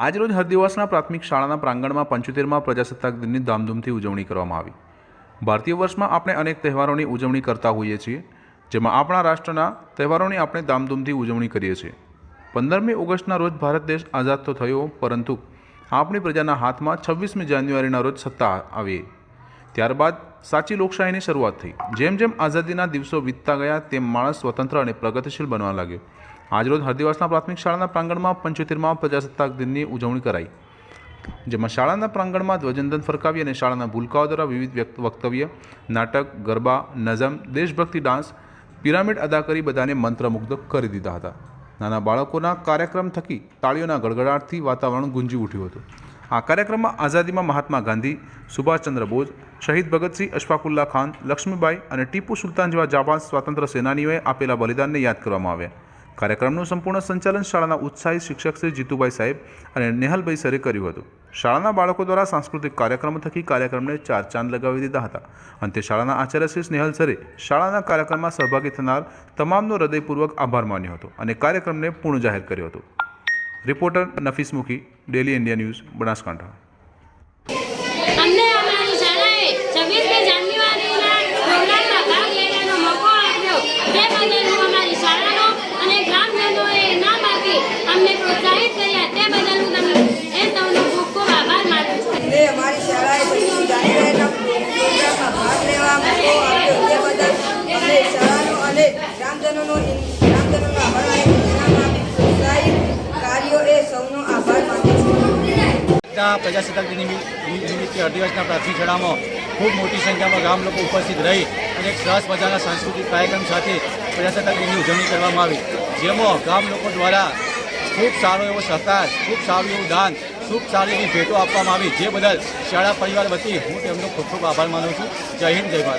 આજરોજ હરદિવાસના પ્રાથમિક શાળાના પ્રાંગણમાં પંચોતેરમાં પ્રજાસત્તાક દિનની ધામધૂમથી ઉજવણી કરવામાં આવી. ભારતીય વર્ષમાં આપણે અનેક તહેવારોની ઉજવણી કરતા હોઈએ છીએ, જેમાં આપણા રાષ્ટ્રના તહેવારોની આપણે ધામધૂમથી ઉજવણી કરીએ છીએ. પંદરમી ઓગસ્ટના રોજ ભારત દેશ આઝાદ તો થયો, પરંતુ આપણી પ્રજાના હાથમાં છવ્વીસમી જાન્યુઆરીના રોજ સત્તા આવી. ત્યારબાદ સાચી લોકશાહીની શરૂઆત થઈ. જેમ જેમ આઝાદીના દિવસો વીતતા ગયા, તેમ માણસ સ્વતંત્ર અને પ્રગતિશીલ બનવા લાગ્યો. આજરોજ હરદિવાસના પ્રાથમિક શાળાના પ્રાંગણમાં પંચોતેરમાં પ્રજાસત્તાક દિનની ઉજવણી કરાઈ. જેમાં શાળાના પ્રાંગણમાં ધ્વજંદન ફરકાવી અને શાળાના ભૂલકાઓ દ્વારા વિવિધ વક્તવ્ય, નાટક, ગરબા, નઝમ, દેશભક્તિ, ડાન્સ, પિરામિડ અદા કરી બધાને મંત્રમુગ્ધ કરી દીધા હતા. નાના બાળકોના કાર્યક્રમ થકી તાળીઓના ગડગડાટથી વાતાવરણ ગુંજી ઉઠ્યું હતું. આ કાર્યક્રમમાં આઝાદીમાં મહાત્મા ગાંધી, સુભાષચંદ્ર બોઝ, શહીદ ભગતસિંહ અશફાકુલ્લા ખાન, લક્ષ્મીબાઈ અને ટીપુ સુલતાન જેવા જાપાન સ્વાતંત્ર્ય સેનાનીઓએ આપેલા બલિદાનને યાદ કરવામાં આવ્યા. કાર્યક્રમનું સંપૂર્ણ સંચાલન શાળાના ઉત્સાહી શિક્ષક શ્રી જીતુભાઈ સાહેબ અને નેહલભાઈ સરે કર્યું હતું. શાળાના બાળકો દ્વારા સાંસ્કૃતિક કાર્યક્રમો થકી કાર્યક્રમને ચાર ચાંદ લગાવી દીધા હતા. અંતે શાળાના આચાર્ય શ્રી સ્નેહલ સરે શાળાના કાર્યક્રમમાં સહભાગી થનાર તમામનો હૃદયપૂર્વક આભાર માન્યો હતો અને કાર્યક્રમને પૂર્ણ જાહેર કર્યો હતો. રિપોર્ટર નફીસ મુખી, ડેલી ઇન્ડિયા ન્યૂઝ, બનાસકાંઠા. આજના પ્રજાસત્તાક નિમિત્તે અઢી વર્ષના પ્રાથમિક શાળામાં ખૂબ મોટી સંખ્યામાં ગામ લોકો ઉપસ્થિત રહી અને સરસ મજાના સાંસ્કૃતિક કાર્યક્રમ સાથે પ્રજાસત્તાક ઉજવણી કરવામાં આવી. જેમાં ગામ લોકો દ્વારા ખૂબ સારો એવો સહકાર, ખૂબ સારું એવું દાન, ખૂબ સારી એવી ભેટો આપવામાં આવી. જે બદલ શાળા પરિવાર વતી હું તેમનો ખૂબ ખૂબ આભાર માનું છું. જય હિન્દ, જય ભારત.